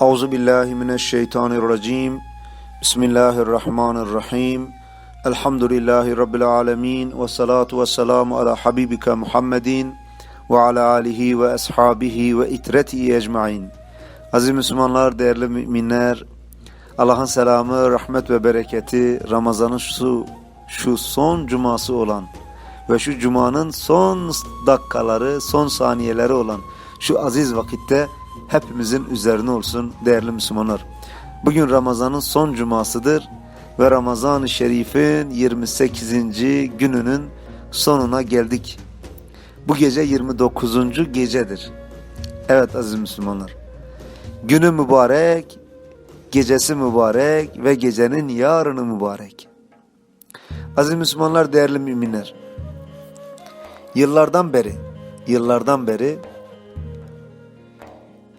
Euzu billahi mineşşeytanirracim. Bismillahirrahmanirrahim. Elhamdülillahi rabbil alamin ve salatu vesselamu ala habibika Muhammedin ve ala alihi ve ashabihi ve itretihi ecmaîn. Aziz Müslümanlar, değerli müminler, Allah'ın selamı, rahmet ve bereketi Ramazan'ın şu şu son cuması olan ve şu cumanın son dakikaları, son saniyeleri olan şu aziz vakitte hepimizin üzerine olsun değerli Müslümanlar. Bugün Ramazan'ın son cumasıdır ve Ramazan-ı Şerif'in 28. gününün sonuna geldik. Bu gece 29. gecedir. Evet aziz Müslümanlar. Günü mübarek, gecesi mübarek ve gecenin yarını mübarek. Aziz Müslümanlar, değerli müminler. Yıllardan beri, yıllardan beri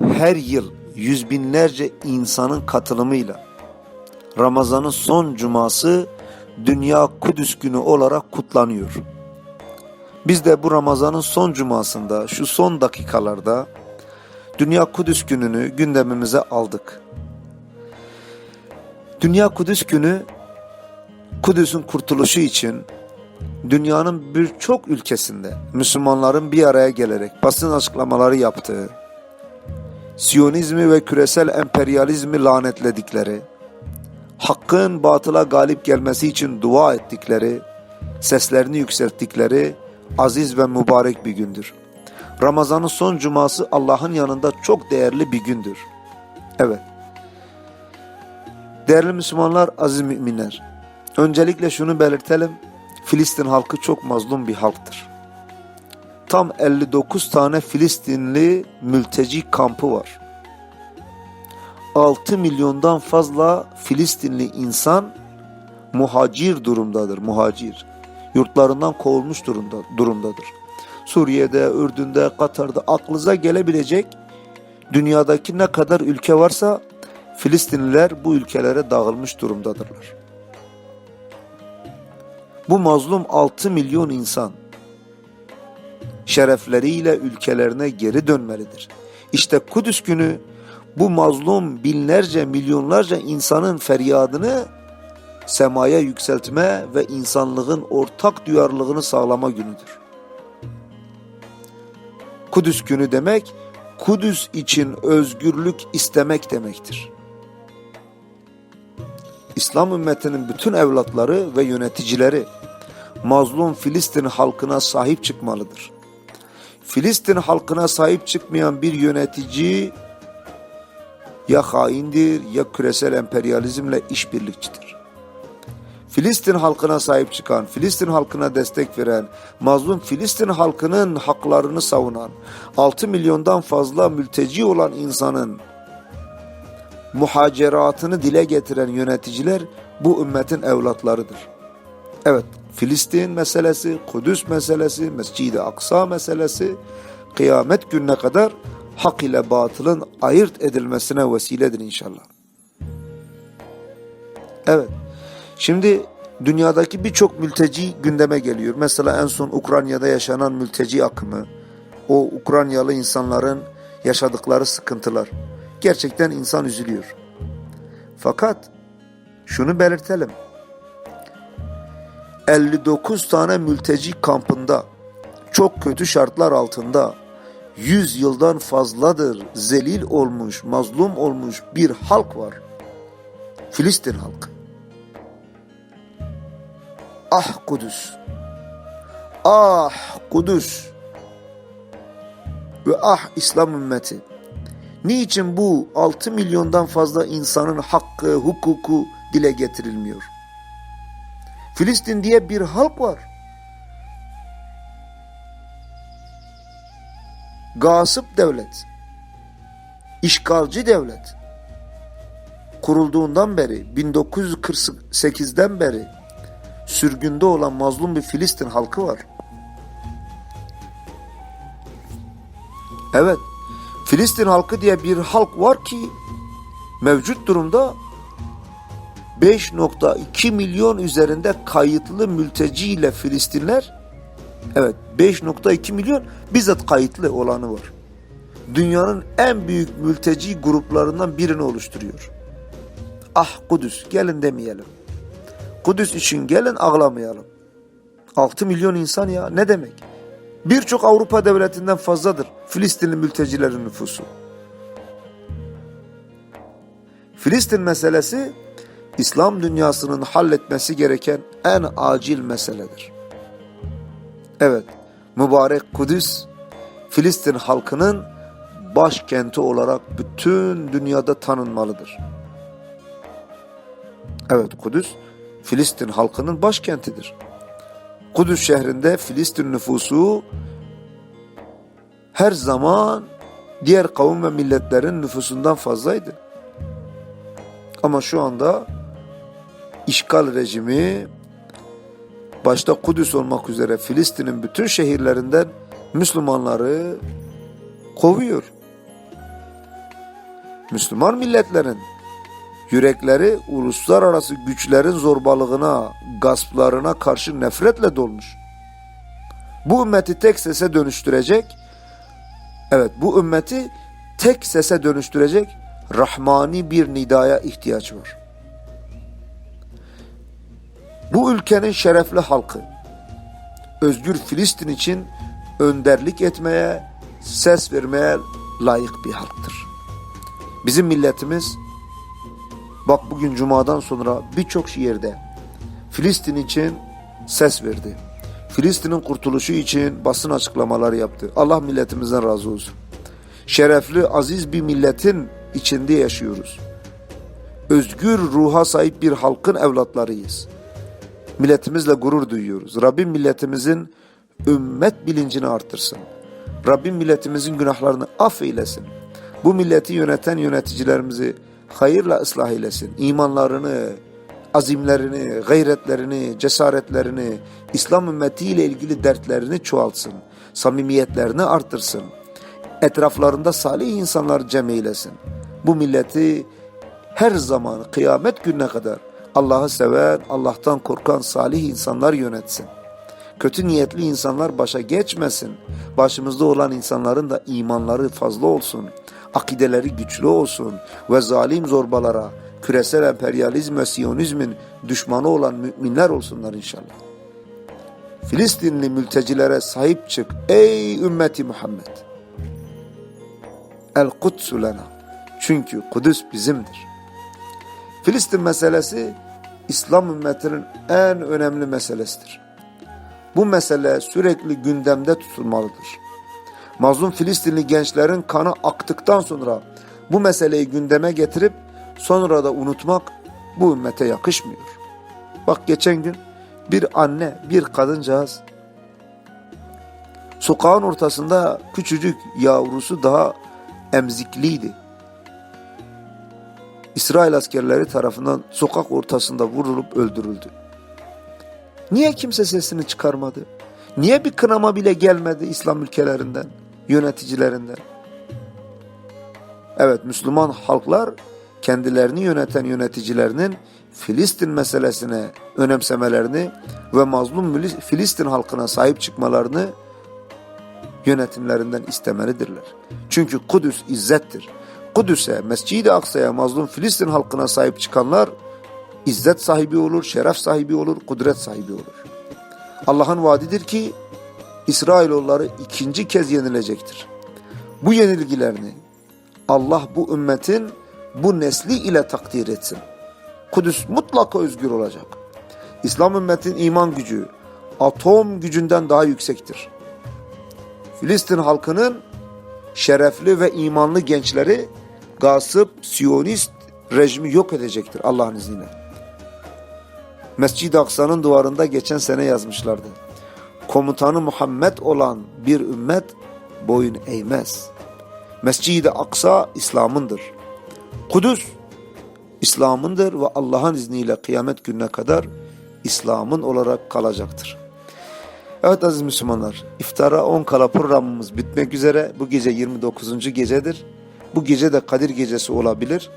her yıl yüz binlerce insanın katılımıyla Ramazan'ın son cuması Dünya Kudüs Günü olarak kutlanıyor. Biz de bu Ramazan'ın son cumasında, şu son dakikalarda Dünya Kudüs Günü'nü gündemimize aldık. Dünya Kudüs Günü Kudüs'ün kurtuluşu için dünyanın birçok ülkesinde Müslümanların bir araya gelerek basın açıklamaları yaptığı, Siyonizmi ve küresel emperyalizmi lanetledikleri, hakkın batıla galip gelmesi için dua ettikleri, seslerini yükselttikleri aziz ve mübarek bir gündür. Ramazan'ın son cuması Allah'ın yanında çok değerli bir gündür. Evet. Değerli Müslümanlar, aziz müminler. Öncelikle şunu belirtelim. Filistin halkı çok mazlum bir halktır. Tam 59 tane Filistinli mülteci kampı var. 6 milyondan fazla Filistinli insan muhacir durumdadır, muhacir. Yurtlarından kovulmuş durumda, durumdadır. Suriye'de, Ürdün'de, Katar'da aklınıza gelebilecek dünyadaki ne kadar ülke varsa Filistinliler bu ülkelere dağılmış durumdadırlar. Bu mazlum 6 milyon insan şerefleriyle ülkelerine geri dönmelidir. İşte Kudüs günü bu mazlum binlerce milyonlarca insanın feryadını semaya yükseltme ve insanlığın ortak duyarlılığını sağlama günüdür. Kudüs günü demek Kudüs için özgürlük istemek demektir. İslam ümmetinin bütün evlatları ve yöneticileri mazlum Filistin halkına sahip çıkmalıdır. Filistin halkına sahip çıkmayan bir yönetici ya haindir ya küresel emperyalizmle işbirlikçidir. Filistin halkına sahip çıkan, Filistin halkına destek veren, mazlum Filistin halkının haklarını savunan, 6 milyondan fazla mülteci olan insanın muhaceratını dile getiren yöneticiler bu ümmetin evlatlarıdır. Evet, Filistin meselesi, Kudüs meselesi, Mescid-i Aksa meselesi kıyamet gününe kadar hak ile batılın ayırt edilmesine vesiledir inşallah. Evet. Şimdi dünyadaki birçok mülteci gündeme geliyor. Mesela en son Ukrayna'da yaşanan mülteci akımı, o Ukraynalı insanların yaşadıkları sıkıntılar. Gerçekten insan üzülüyor. Fakat şunu belirtelim. 59 tane mülteci kampında çok kötü şartlar altında 100 yıldan fazladır zelil olmuş, mazlum olmuş bir halk var. Filistin halkı. Ah Kudüs. Ah Kudüs. Ve ah İslam ümmeti. Niçin bu 6 milyondan fazla insanın hakkı, hukuku dile getirilmiyor? Filistin diye bir halk var. Gasıp devlet. işgalci devlet. Kurulduğundan beri 1948'den beri sürgünde olan mazlum bir Filistin halkı var. Evet, Filistin halkı diye bir halk var ki mevcut durumda 5.2 milyon üzerinde kayıtlı mülteciyle Filistinler evet 5.2 milyon bizzat kayıtlı olanı var. dünyanın en büyük mülteci gruplarından birini oluşturuyor. Ah Kudüs gelin demeyelim. Kudüs için gelin ağlamayalım. 6 milyon insan ya ne demek? Birçok Avrupa devletinden fazladır Filistinli mültecilerin nüfusu. Filistin meselesi İslam dünyasının halletmesi gereken en acil meseledir. Evet, mübarek Kudüs Filistin halkının başkenti olarak bütün dünyada tanınmalıdır. Evet, Kudüs Filistin halkının başkentidir. Kudüs şehrinde Filistin nüfusu her zaman diğer kavim ve milletlerin nüfusundan fazlaydı. Ama şu anda işgal rejimi başta Kudüs olmak üzere Filistin'in bütün şehirlerinden Müslümanları kovuyor. Müslüman milletlerin yürekleri uluslararası güçlerin zorbalığına, gasplarına karşı nefretle dolmuş. Bu ümmeti tek sese dönüştürecek, evet bu ümmeti tek sese dönüştürecek rahmani bir nidaya ihtiyaç var. Bu ülkenin şerefli halkı, özgür Filistin için önderlik etmeye, ses vermeye layık bir halktır. Bizim milletimiz, bak bugün Cuma'dan sonra birçok yerde Filistin için ses verdi. Filistin'in kurtuluşu için basın açıklamaları yaptı. Allah milletimizden razı olsun. Şerefli, aziz bir milletin içinde yaşıyoruz. Özgür ruha sahip bir halkın evlatlarıyız. Milletimizle gurur duyuyoruz. Rabbim milletimizin ümmet bilincini artırsın. Rabbim milletimizin günahlarını affeylesin. Bu milleti yöneten yöneticilerimizi hayırla ıslah eylesin. İmanlarını, azimlerini, gayretlerini, cesaretlerini, İslam ümmetiyle ilgili dertlerini çoğaltsın. Samimiyetlerini artırsın. Etraflarında salih insanlar cem eylesin. Bu milleti her zaman kıyamet gününe kadar Allah'ı seven, Allah'tan korkan salih insanlar yönetsin. Kötü niyetli insanlar başa geçmesin. Başımızda olan insanların da imanları fazla olsun. Akideleri güçlü olsun ve zalim zorbalara, küresel emperyalizm ve siyonizmin düşmanı olan müminler olsunlar inşallah. Filistinli mültecilere sahip çık ey ümmeti Muhammed. El Kudsu. Çünkü Kudüs bizimdir. Filistin meselesi İslam ümmetinin en önemli meselesidir. Bu mesele sürekli gündemde tutulmalıdır. Mazlum Filistinli gençlerin kanı aktıktan sonra bu meseleyi gündeme getirip sonra da unutmak bu ümmete yakışmıyor. Bak geçen gün bir anne, bir kadıncağız sokağın ortasında küçücük yavrusu daha emzikliydi. İsrail askerleri tarafından sokak ortasında vurulup öldürüldü. Niye kimse sesini çıkarmadı? Niye bir kınama bile gelmedi İslam ülkelerinden, yöneticilerinden? Evet Müslüman halklar kendilerini yöneten yöneticilerinin Filistin meselesine önemsemelerini ve mazlum Filistin halkına sahip çıkmalarını yönetimlerinden istemelidirler. Çünkü Kudüs izzettir. Kudüs'e, Mescid-i Aksa'ya, mazlum Filistin halkına sahip çıkanlar izzet sahibi olur, şeref sahibi olur, kudret sahibi olur. Allah'ın vaadidir ki İsrailoğulları ikinci kez yenilecektir. Bu yenilgilerini Allah bu ümmetin bu nesli ile takdir etsin. Kudüs mutlaka özgür olacak. İslam ümmetin iman gücü atom gücünden daha yüksektir. Filistin halkının şerefli ve imanlı gençleri gasıp, siyonist rejimi yok edecektir Allah'ın izniyle. Mescid-i Aksa'nın duvarında geçen sene yazmışlardı. Komutanı Muhammed olan bir ümmet boyun eğmez. Mescid-i Aksa İslam'ındır. Kudüs İslam'ındır ve Allah'ın izniyle kıyamet gününe kadar İslam'ın olarak kalacaktır. Evet aziz Müslümanlar, iftara 10 kala programımız bitmek üzere. Bu gece 29. gecedir. Bu gece de Kadir gecesi olabilir.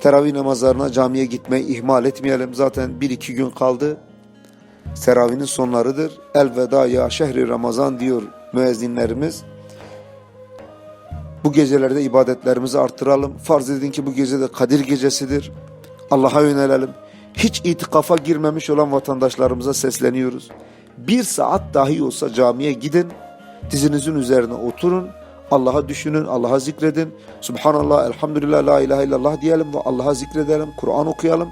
Teravih namazlarına camiye gitmeyi ihmal etmeyelim. Zaten 1-2 gün kaldı. Teravihinin sonlarıdır. Elveda ya şehri Ramazan diyor müezzinlerimiz. Bu gecelerde ibadetlerimizi arttıralım. Farz edin ki bu gece de Kadir gecesidir. Allah'a yönelelim. Hiç itikafa girmemiş olan vatandaşlarımıza sesleniyoruz. Bir saat dahi olsa camiye gidin. Dizinizin üzerine oturun. Allah'a düşünün, Allah'a zikredin. Subhanallah, elhamdülillah, la ilahe illallah diyelim ve Allah'a zikredelim. Kur'an okuyalım.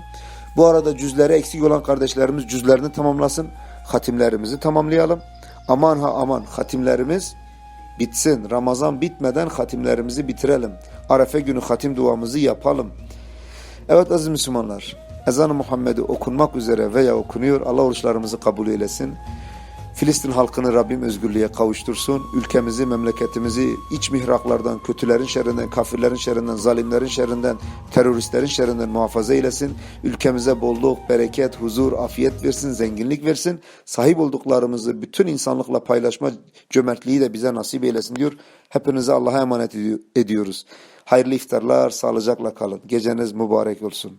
Bu arada cüzleri eksik olan kardeşlerimiz cüzlerini tamamlasın. Hatimlerimizi tamamlayalım. Aman ha aman hatimlerimiz bitsin. Ramazan bitmeden hatimlerimizi bitirelim. Arefe günü hatim duamızı yapalım. Evet aziz Müslümanlar, ezan-ı Muhammed'i okunmak üzere veya okunuyor. Allah oruçlarımızı kabul eylesin. Filistin halkını Rabbim özgürlüğe kavuştursun. Ülkemizi, memleketimizi iç mihraklardan, kötülerin şerrinden, kafirlerin şerrinden, zalimlerin şerrinden, teröristlerin şerrinden muhafaza eylesin. Ülkemize bolluk, bereket, huzur, afiyet versin, zenginlik versin. Sahip olduklarımızı bütün insanlıkla paylaşma cömertliği de bize nasip eylesin diyor. Hepinize Allah'a emanet ediyoruz. Hayırlı iftarlar, sağlıcakla kalın. Geceniz mübarek olsun.